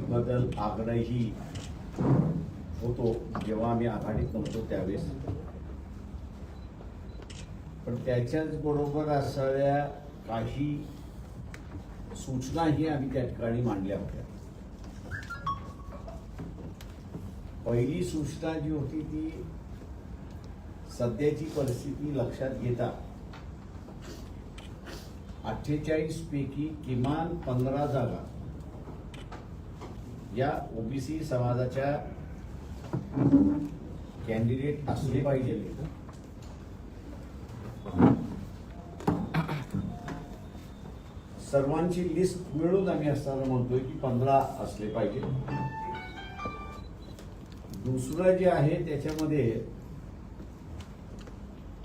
बदल आग्रही होतो जेव्हा आम्ही आघाडीत नव्हतो त्यावेळेस. पण त्याच्याच बरोबर असणाऱ्या काही सूचनाही आम्ही त्या ठिकाणी मांडल्या होत्या. पहिली सूचना जी होती ती सध्याची परिस्थिती लक्षात घेता अठ्ठेचाळीस पैकी किमान पंधरा जागा या ओबीसी समाजाच्या कॅन्डिडेट असले पाहिजे. सर्वांची लिस्ट मिळून आम्ही असताना म्हणतोय की पंधरा असले पाहिजे. दुसरं जे आहे त्याच्यामध्ये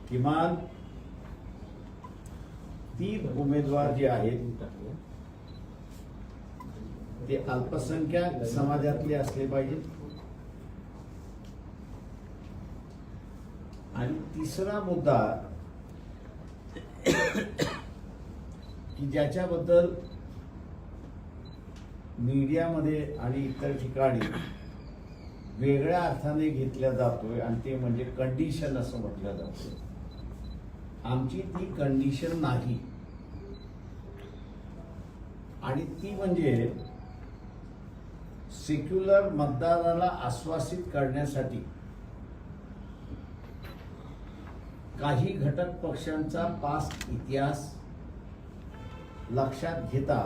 किमान तीन उमेदवार जे आहेत ते अल्पसंख्याक समाजातले असले पाहिजेत आणि तिसरा मुद्दा की ज्याच्याबद्दल मीडियामध्ये आणि इतर ठिकाणी वेगळ्या अर्थाने घेतल्या जातोय आणि ते म्हणजे कंडिशन असं म्हटलं जातं आमची ती कंडिशन नाही. आणि ती म्हणजे सेक्युलर मतदाराला आश्वासित करण्यासाठी काही घटक पक्षांचा पास इतिहास लक्षात घेता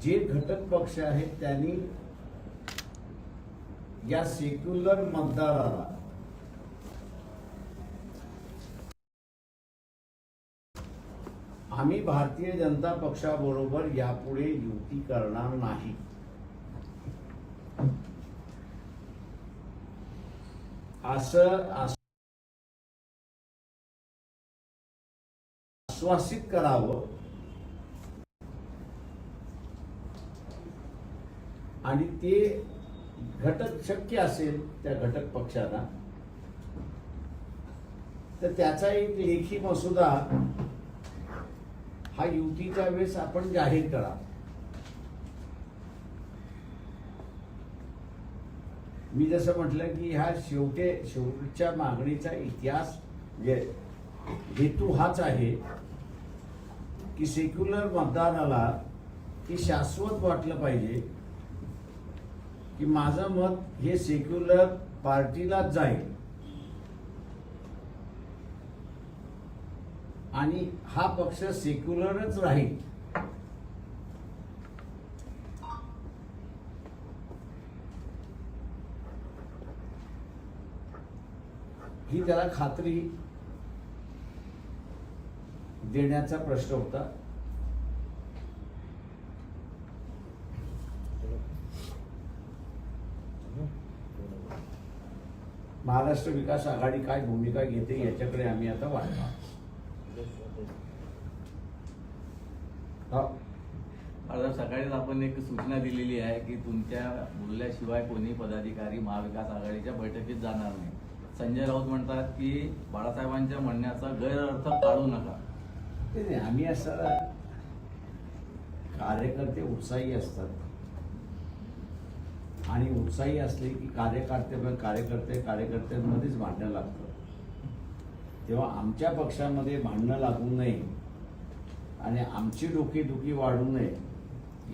जे घटक पक्ष आहेत त्यांनी या सेक्युलर मतदाराला आम्ही भारतीय जनता पक्षाबरोबर यापुढे युती करणार नाही. असं आश्वासित करावं. आणि ते घटक शक्य असेल त्या घटक पक्षाला तर त्याचा एक लेखी मसुदा हा युतीच्या वेळेस आपण जाहीर करा. मी जसं म्हटलं की ह्या शेवटे शेवटच्या मागणीचा इतिहास म्हणजे हेतू हाच आहे की सेक्युलर मतदानाला की शाश्वत वाटलं पाहिजे की माझं मत हे सेक्युलर पार्टीलाच जाईल. आणि हा पक्ष सेक्युलरच राहील. ही त्याला खात्री देण्याचा प्रश्न होता. महाराष्ट्र विकास आघाडी काय भूमिका घेते याच्याकडे आम्ही आता वाढणार सकाळीच आपण एक सूचना दिलेली आहे की तुमच्या बोलल्याशिवाय कोणी पदाधिकारी महाविकास आघाडीच्या बैठकीत जाणार नाही. संजय राऊत म्हणतात की बाळासाहेबांच्या म्हणण्याचा गैरअर्थ काढू नका. ते आम्ही असं कार्यकर्ते उत्साही असतात. आणि उत्साही असले की कार्यकर्ते कार्यकर्ते कार्यकर्त्यांमध्येच भांडणं लागतं तेव्हा आमच्या पक्षामध्ये भांडणं लागू नये आणि आमची डोकेदुखी वाढू नये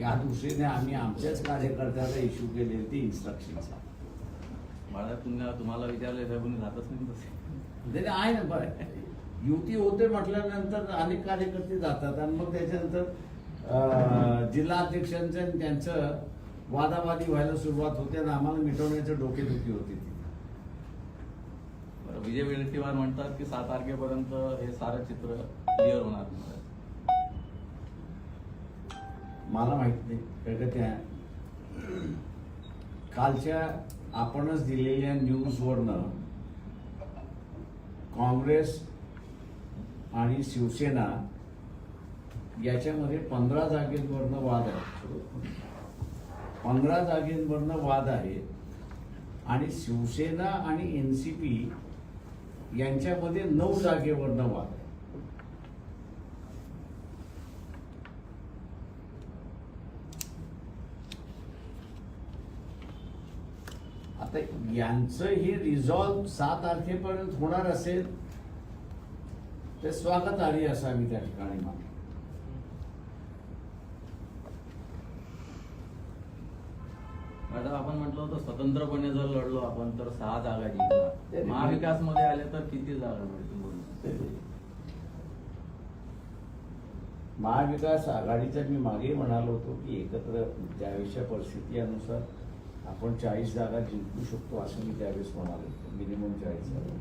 या दृष्टीने आम्ही आमच्याच कार्यकर्त्याला इश्यू केलेली ती इन्स्ट्रक्शनचा बाळा तुम्हाला तुम्हाला विचारलं कोणी जातच नाही आहे ना बरं युती होते म्हटल्यानंतर अनेक कार्यकर्ते जातात आणि मग त्याच्यानंतर जिल्हा अध्यक्षांचं त्यांचं वादावादी व्हायला सुरुवात होते आणि आम्हाला मिटवण्याचं डोकेदुखी होती ती. बरं विजय वडेट्टीवार म्हणतात की सात तारखेपर्यंत हे सारं चित्र क्लिअर होणार मला माहीत नाही कारण का त्या कालच्या आपणच दिलेल्या न्यूजवरनं काँग्रेस आणि शिवसेना याच्यामध्ये पंधरा जागेंवरनं वाद आहे पंधरा जागेंवरनं वाद आहे आणि शिवसेना आणि एन सी पी यांच्यामध्ये नऊ जागेवर नवा आता यांचं हे रिझॉल्व सात तारखेपर्यंत होणार असेल ते आली असावी त्या ठिकाणी मागे मॅडम आपण म्हटलं होतं स्वतंत्रपणे जर लढलो आपण तर सहा जागा जिंकणार. महाविकासमध्ये आले तर किती जागा मिळतील महाविकास आघाडीचा मी मागे म्हणालो होतो की एकत्र त्यावेळेसच्या परिस्थितीनुसार आपण चाळीस जागा जिंकू शकतो असं मी त्यावेळेस म्हणालो होतो मिनिमम चाळीस जागा.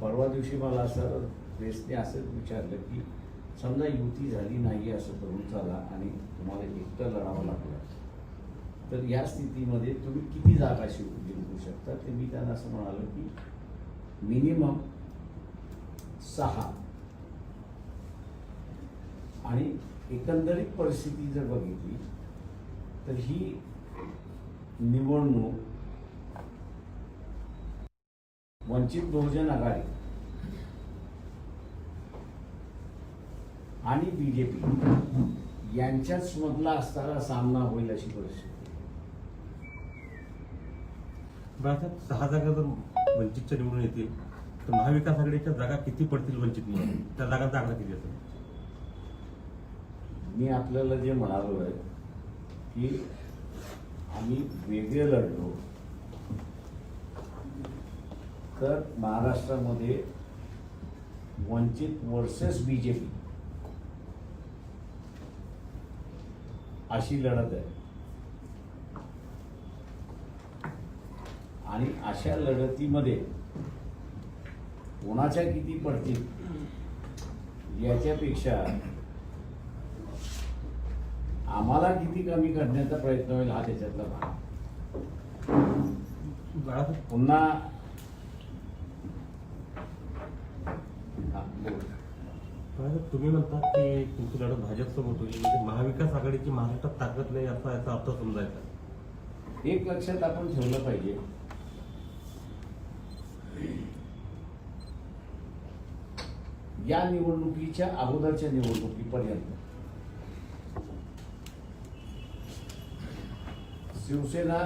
परवा दिवशी मला असं प्रेसने असंच विचारलं की समजा युती झाली नाही असं करून चला आणि तुम्हाला एकटं लढावं लागलं तर या स्थितीमध्ये तुम्ही किती जागा शिव जिंकू शकता? ते मी त्यांना असं म्हणालो की मिनिमम सहा. आणि एकंदरीत परिस्थिती जर बघितली तर ही निवडणूक वंचित बहुजन आघाडी आणि बीजेपी यांच्याच मधला असताना सामना होईल अशी परिस्थिती. बाळासाहेब सहा जागा जर वंचितच्या निवडून येतील तर महाविकास आघाडीच्या जागा किती पडतील वंचित म्हणून त्या जागांचा आकडा किती असेल? मी आपल्याला जे म्हणालो आहे की आम्ही वेगळे लढलो तर महाराष्ट्रामध्ये वंचित वर्सेस बीजेपी अशी लढत आहे. आणि अशा लढतीमध्ये कोणाच्या किती पडतील याच्यापेक्षा आम्हाला किती कमी करण्याचा प्रयत्न होईल हा त्याच्यातला भाग. पुन्हा तुम्ही म्हणता की तुमची लढत भाजपसोबत होईल. म्हणजे महाविकास आघाडीची महाराष्ट्रात ताकद नाही असा याचा अर्थ समजायचा. एक लक्षात आपण ठेवलं पाहिजे. या निवडणुकीच्या अगोदरच्या निवडणुकीपर्यंत. शिवसेना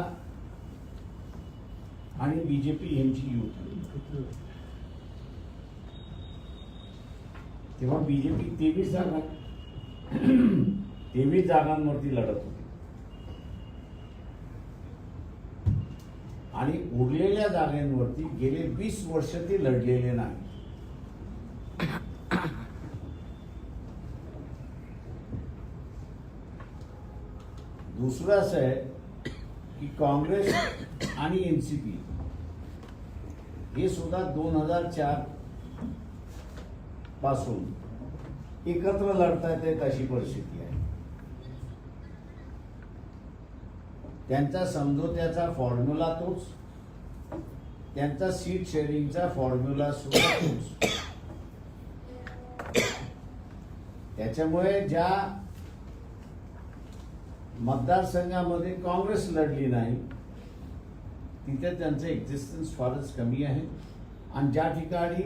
आणि बीजेपी यांची युती. तेव्हा बीजेपी तेवीस जागा तेवीस जागांवरती लढत होती. आणि उरलेल्या जागांवरती गेले वीस वर्ष ते लढलेले नाही दुसरं असं आहे की काँग्रेस आणि एनसीपी हे सुद्धा दोन हजार चारपासून एकत्र लढता येत अशी परिस्थिती आहे. त्यांचा समझोत्याचा फॉर्म्युला तोच. त्यांचा सीट शेअरिंगचा फॉर्म्युला सुद्धा तोच. त्याच्यामुळे ज्या मतदारसंघामध्ये काँग्रेस लढली नाही तिथे त्यांचं एक्झिस्टन्स फारच कमी आहे. आणि ज्या ठिकाणी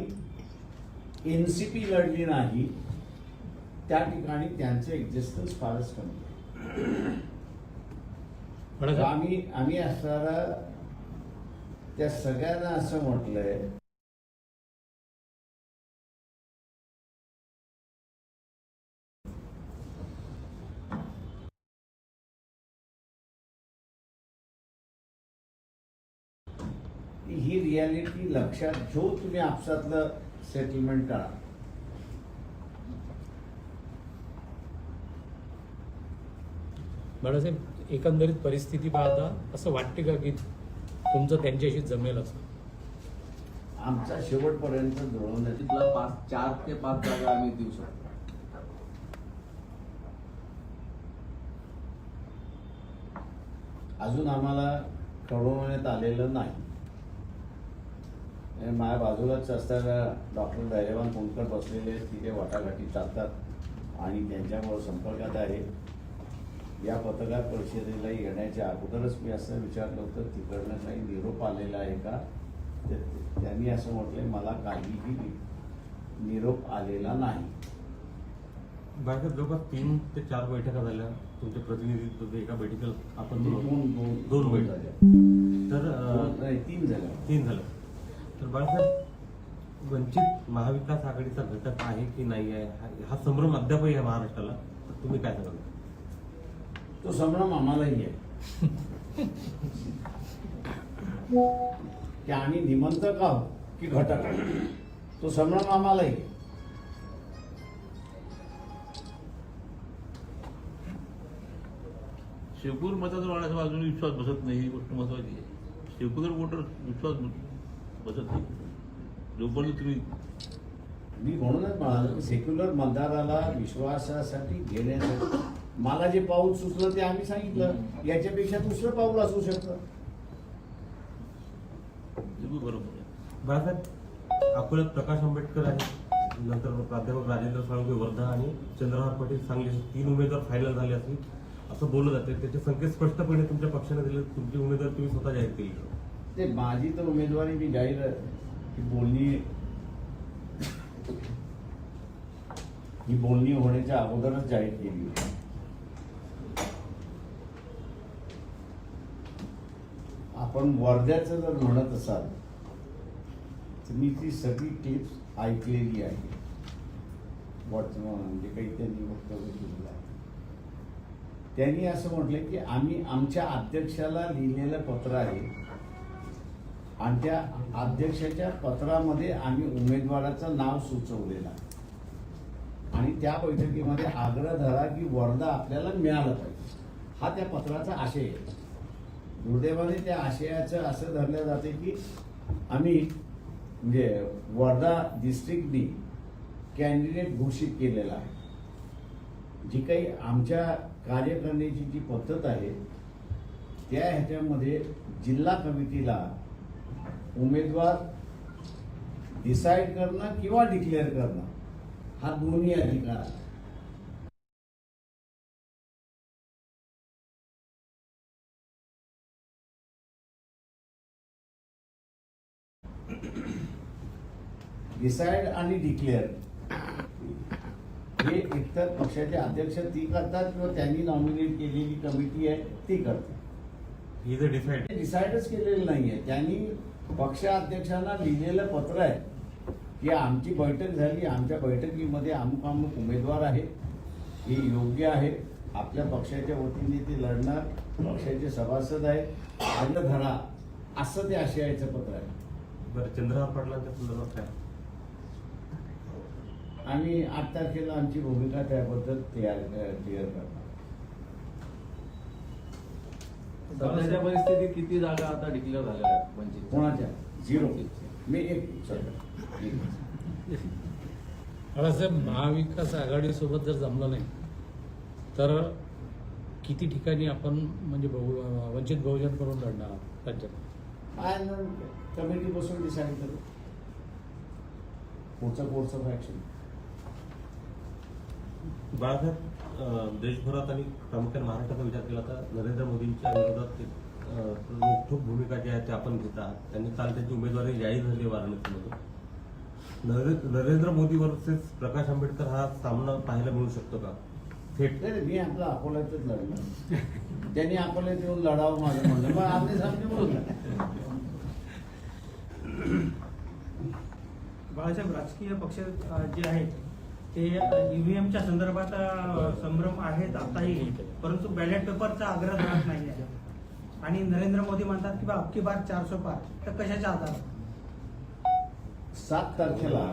एन सी पी लढली नाही त्या ठिकाणी त्यांचं एक्झिस्टन्स फारच कमी आहे. आम्ही आम्ही असणारा त्या सगळ्यांना असं म्हटलंय ही रियालिटी लक्षात घेऊन तुम्ही आपसातलं सेटलमेंट करा. बाळासाहेब एकंदरीत परिस्थिती पाहता असं वाटते का की तुमचं त्यांच्याशी जमेल असं? आमचा शेवटपर्यंत जुळवण्याची तिथला पाच चार ते पाच जागा आम्ही देऊ शकतो. अजून आम्हाला कळवण्यात आलेलं नाही. आणि माझ्या बाजूलाच असताना डॉक्टर धैर्यवान कोणकर बसलेले तिथे वाटाघाटी चालतात आणि त्यांच्यामुळे संपर्कात आहे. या पत्रकार परिषदेला येण्याच्या अगोदरच मी असं विचारलं होतं तिकडनं काही निरोप आलेला आहे का? त्यांनी असं म्हटलंय मला काहीही निरोप आलेला नाही. बाहेर जवळपास तीन ते चार बैठका झाल्या. तुमच्या प्रतिनिधित्व एका बैठकीला आपण दोन दोन बैठक. झाल्या. तर तीन झाल्या. तीन झालं तर बाळासाहेब वंचित महाविकास आघाडीचा घटक आहे की नाही आहे? हा- संभ्रम अद्यापही आहे महाराष्ट्राला. तर तुम्ही काय सांगाल? तो संभ्रम आम्हालाही आहे. की आम्ही निमंत्रक आहोत की घटक आहोत? तो संभ्रम आम्हालाही आहे. शेकूर मताचा वाढायचा अजून विश्वास बसत नाही ही गोष्ट महत्वाची आहे. शेकूर वोटर विश्वास बसत नाही. जोपर्यंत तुम्ही मी म्हणूनच म्हणालो की सेक्युलर मतदाराला विश्वासासाठी घेण्यासाठी मला जे पाऊल सुचलं ते आम्ही सांगितलं. याच्यापेक्षा दुसरं पाऊल असू शकतं. बरोबर आहे. बाळासाहेब अकोल्यात प्रकाश आंबेडकर आहे नंतर प्राध्यापक राजेंद्र साळुंके वर्धा आणि चंद्रहार पाटील सांगली असे तीन उमेदवार फायनल झाले असतील. असं बोललं जाते त्याचे संकेत स्पष्टपणे तुमच्या पक्षाने दिले तुमची उमेदवार तुम्ही स्वतः जाहीर केली. ते माझी तर उमेदवारी मी जाहीर की बोलणी ही बोलणी होण्याच्या अगोदरच जाहीर केली होती. आपण वर्ध्याचं जर म्हणत असाल तर मी ती सगळी टिप्स ऐकलेली आहे. वर्तमान म्हणजे काही त्यांनी वक्तव्य केलेलं आहे. त्यांनी असं म्हटलं की आम्ही आमच्या अध्यक्षाला लिहिलेलं पत्र आहे आणि त्या अध्यक्षाच्या पत्रामध्ये आम्ही उमेदवाराचं नाव सुचवलेलं आणि त्या बैठकीमध्ये आग्रह धरा की वर्धा आपल्याला मिळालं पाहिजे. हा त्या पत्राचा आशय आहे. दुर्दैवाने त्या आशयाचं असं धरलं जाते की आम्ही म्हणजे वर्धा डिस्ट्रिक्टनी कॅन्डिडेट घोषित केलेला आहे. जी काही आमच्या कार्य करण्याची जी पद्धत आहे त्या ह्याच्यामध्ये जिल्हा कमिटीला उमेदवार डिसाईड करणं किंवा डिक्लेअर करणं हा दोन्ही अधिकार आहे डिसाईड आणि डिक्लेअर हे एकतर पक्षाचे अध्यक्ष ती करतात किंवा त्यांनी नॉमिनेट केलेली कमिटी आहे ती करते जर डिसाईड डिसाईडच केलेलं नाहीये. त्यांनी पक्षाध्यक्षांना लिहिलेलं पत्र आहे की आमची बैठक झाली आमच्या बैठकीमध्ये अमुक अमुक उमेदवार आहे हे योग्य आहे आपल्या पक्षाच्या वतीने ते लढणार पक्षाचे सभासद आहेत आणि धरा असं ते आशयाचं पत्र आहे. बरं चंद्रहार पाटलांच्या संदर्भात काय? आणि आठ तारखेला आमची भूमिका त्याबद्दल तयार क्लिअर करणार. सध्याच्या परिस्थितीत किती जागा आता डिक्लेअर झाल्या आहेत? वंचित कोणाच्या? झिरो मी एक सर. एक. बाळासाहेब महाविकास आघाडीसोबत जर जमलं नाही तर किती ठिकाणी आपण म्हणजे बहु वंचित बहुजन करून लढणार आहोत राज्यात आणि कमिटी बसून डिसाईड करू. पुढचं पुढचं ऍक्शन बाळासाहेब देशभरात आणि प्रामुख्याने महाराष्ट्राचा विचार केला तर नरेंद्र मोदींच्या विरोधात रोखठोक भूमिका जी आहे ते आपण घेत आहात. त्यांनी काल त्यांची उमेदवारी जाहीर झाली वाराणसीमध्ये. नरे- नरेंद्र मोदी वर्सेस प्रकाश आंबेडकर हा सामना पाहायला मिळू शकतो का? थेट. मी आपला अकोल्यातच लढणार. त्यांनी अकोल्यात येऊन लढावं माझं म्हणलं मग आमने सामने बोलला बाळासाहेब राजकीय पक्ष जे आहेत ते ईव्हीएमच्या संदर्भात संभ्रम आहेत आताही परंतु बॅलेट पेपरचा आग्रह धरत नाही आहे. आणि नरेंद्र मोदी म्हणतात की बा अबकी बार चारशे पार. तर कशाच्या आधार सात तारखेला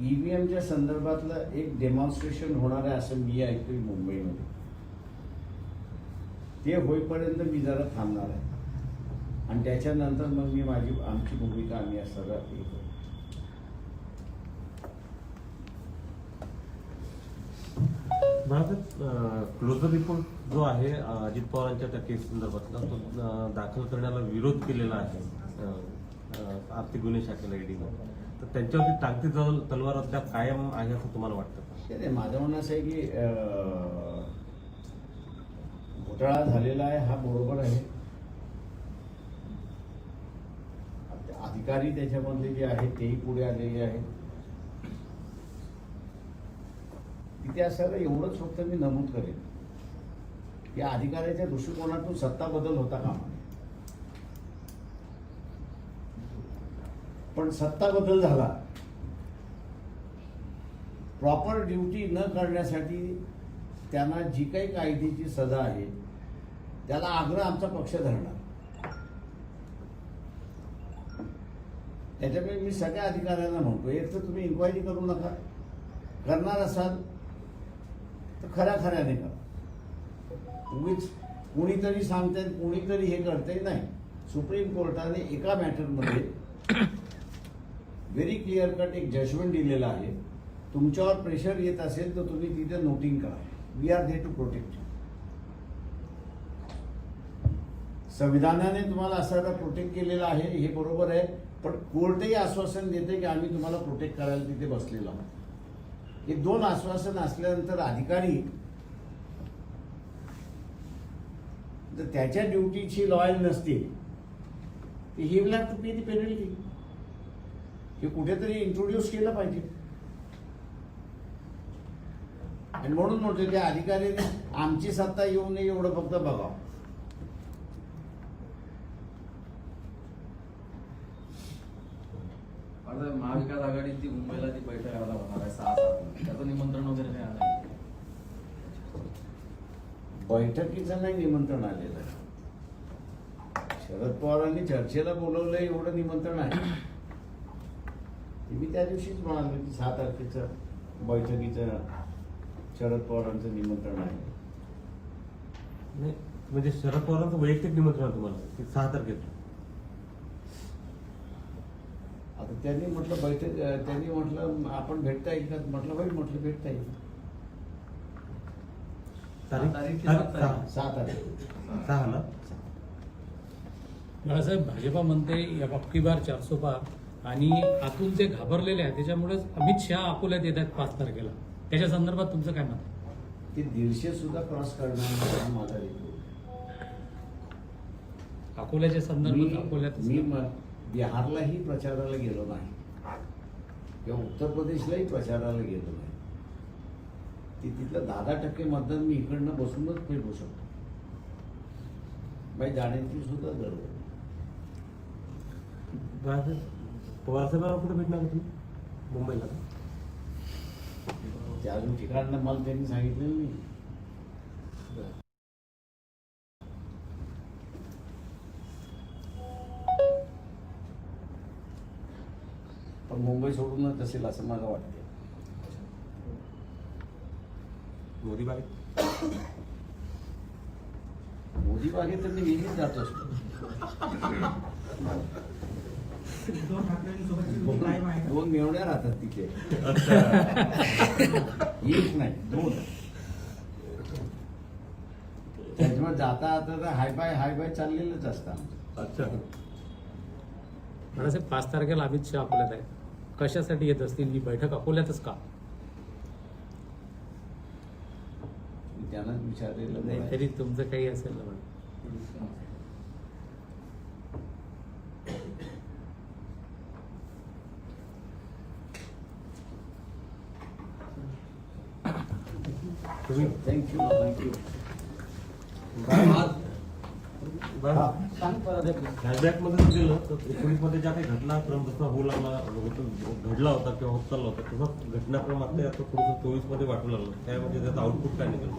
ईव्हीएमच्या संदर्भातलं एक डेमॉन्स्ट्रेशन होणार आहे असं मी ऐकतोय मुंबईमध्ये. ते होईपर्यंत मी जरा थांबणार आहे. आणि त्याच्यानंतर मग मी माझी आमची भूमिका आम्ही सगळं हे करू क्लोजर रिपोर्ट जो आहे अजित पवारांच्या त्या केस संदर्भातला तो दाखल करण्याला विरोध केलेला आहे आर्थिक गुन्हे शाखेला ईडीनं तर त्यांच्यावरती टाकती जवळ तलवार अद्याप कायम आहे असं तुम्हाला वाटतं का? माझं म्हणणं असं आहे की घोटाळा झालेला आहे हा बरोबर आहे. अधिकारी त्याच्यामधले जे आहेत तेही पुढे आलेले आहेत. इतिहासाला एवढंच फक्त मी नमूद करेन. या अधिकाऱ्याच्या दृष्टिकोनातून सत्ता बदल होता का पण सत्ता बदल झाला. प्रॉपर ड्युटी न करण्यासाठी त्यांना जी काही कायदेची सजा आहे त्याला आग्रह आमचा पक्ष धरणार. त्याच्यामुळे मी सगळ्या अधिकाऱ्यांना म्हणतो एक तर तुम्ही इन्क्वायरी करू नका. करणार असाल तर खऱ्या खऱ्याने करा उगीच कुणीतरी सांगतायत कुणीतरी हे करते नाही. सुप्रीम कोर्टाने एका मॅटरमध्ये व्हेरी क्लिअर कट एक जजमेंट दिलेला आहे. तुमच्यावर प्रेशर येत असेल तर तुम्ही तिथे नोटिंग करा. We are there to protect संविधानाने तुम्हाला असायला प्रोटेक्ट केलेलं आहे हे बरोबर आहे. पण कोर्टही आश्वासन देते की आम्ही तुम्हाला प्रोटेक्ट करायला तिथे बसलेलो आहोत. हे दोन आश्वासन असल्यानंतर अधिकारी जर त्याच्या ड्युटीची लॉयल नसतील he will have to pay the penalty. हे कुठेतरी इंट्रोड्यूस केलं पाहिजे. आणि म्हणून म्हणतो त्या अधिकारी आमची सत्ता येऊ नये एवढं फक्त बघावं. आता महाविकास आघाडीची मुंबईला जी बैठक आता होणार आहे सहा सात त्याचं निमंत्रण वगैरे काही आलं आहे? बैठकीचं नाही निमंत्रण आलेलं आहे. शरद पवारांनी चर्चेला बोलवलं एवढं निमंत्रण आहे ते मी त्या दिवशीच म्हणालो की सहा तारखेचं बैठकीचं शरद पवारांचं निमंत्रण आहे नाही म्हणजे शरद पवारांचं वैयक्तिक निमंत्रण आहे तुम्हाला की सहा तारखेचं आता त्यांनी म्हटलं बैठक त्यांनी म्हटलं आपण भेटता येईल का? म्हटलं बाई म्हटलं भेटता येईल. तारीख? तारीख की तारीख सात सहा. तारखे? ना? बाळासाहेब भाजपा म्हणते या बाबकी बार चारसो पार. आणि आतून जे घाबरलेले आहेत. त्याच्यामुळेच अमित शहा अकोल्यात येत आहेत पाच तारखेला. त्याच्या संदर्भात तुमचं काय मत आहे? ते दीडशे सुद्धा क्रॉस करणार हा माझा रिपोर्ट अकोल्याच्या संदर्भात अकोल्यात मी म- बिहारलाही प्रचाराला गेलो नाही. किंवा उत्तर प्रदेशलाही प्रचाराला गेलो नाही. ती तिथलं दहा दहा टक्के मतदान मी इकडनं बसूनच फेडू शकतो. बाई जाण्याची सुद्धा गरज पवारसाहेबांना कुठे भेटणार तुम्ही? मुंबईला? का? ते अजून ठिकाण मला त्यांनी सांगितलेलं नाही. पण मुंबई सोडूनच असेल असं मला वाटतं मोदी बाग मोदी बागेत तर मी नेहमीच जात असतो? दोन मेवण्या राहतात तिथे. एक नाही दोन. त्याच्यामुळे जाता आता तर हाय बाय हाय बाय चाललेलंच असतं. अच्छा. पाच तारखेला अमित शहा आहेत. कशासाठी येत असतील? ही बैठक अकोल्यातच का? मी त्यांनाच विचारलेलं नाही. तरी तुमचं काही असेल ना थँक्यू थँक्यू फ्लॅशबॅकमध्ये गेलं तर एकोणीसमध्ये ज्या काही घटनाक्रम जसा होऊ लागला घडला होता किंवा होत चालला होता घटनाक्रम आता आता थोडंसं चोवीसमध्ये वाटू लागलं. त्यामध्ये आउटपुट काय निघेल?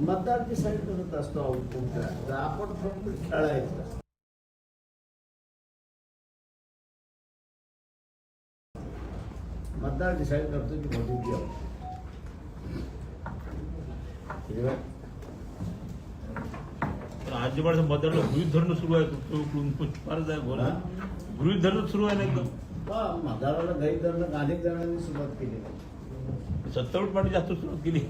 मतदार डिसाईड करत असतो आउटपुट आपण फक्त खेळायचं मतदार डिसाईड करतो की मोदी की आउट पण आजी बाळाच्या मतदाराला गृहित धरणं सुरू आहे फारच आहे बोला. गृहित धरणं सुरू आहे ना एकदम? मतदाराला गैर धरणं अनेक जणांनी सुरुवात केली. सत्तावन्न पार्टी जास्त सुरुवात केली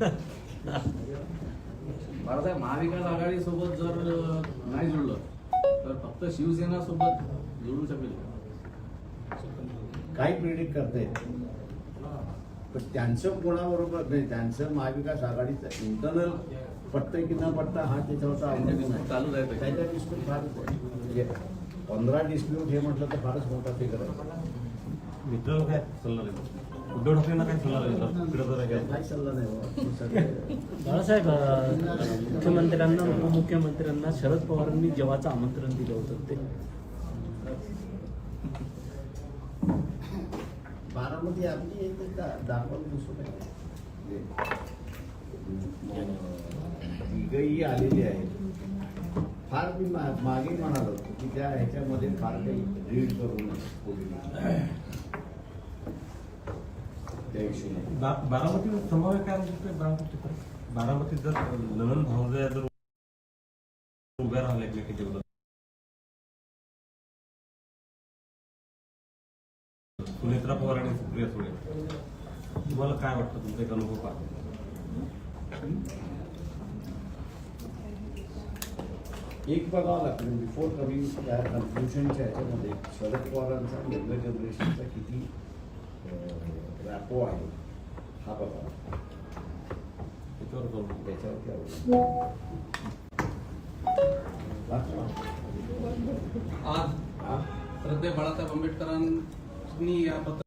बाळासाहेब महाविकास आघाडी सोबत जर नाही जुळलं तर फक्त शिवसेना सोबत जुळू शकेल? काही प्रेडिक्ट करता येत. पण त्यांचं कोणाबरोबर नाही त्यांचं महाविकास आघाडीचं इंटरनल पटतंय की न पटतं हा त्याच्यावरचा अवलंबून चालूच आहे ते. त्याच्या डिस्प्यूट फारच आहे म्हणजे पंधरा डिस्प्यूट हे म्हटलं तर फारच मोठा फिगर आहे. मित्रांना काय सल्ला देतात. उद्धव ठाकरेंना काय सल्ला देतात. इकडे जरा काय. सल्ला नाही बाळासाहेब अ, मुख्यमंत्र्यांना उपमुख्यमंत्र्यांना शरद पवारांनी जेव्हाचं आमंत्रण दिलं होतं ते बारामती आपली आहे ते का दाखवून दुसरं काय? तिघही आलेली आहेत फार मी मागे म्हणालो की त्या ह्याच्यामध्ये फार काही रीड करू नये त्या हिशोबाने बारामती समोर काय म्हणतो बारामती बारामतीत जर ललन भावजया जर उभ्या राहिल्या एकमेकीच्या विरोधात सुनेत्रा पवार आणि सुप्रिया सुळे. तुम्हाला काय वाटतं? तुमचा एक अनुभव पाहतो एक बघावं लागतं बिफोर कमिंग त्या कन्क्लुशनच्या ह्याच्यामध्ये शरद पवारांचा यंगर जनरेशनचा किती रॅपो आहे हा बघावा त्याच्यावर जाऊन त्याच्यावरती. लागतो. आज? श्रद्धे बाळासाहेब आंबेडकरांनी या पत्र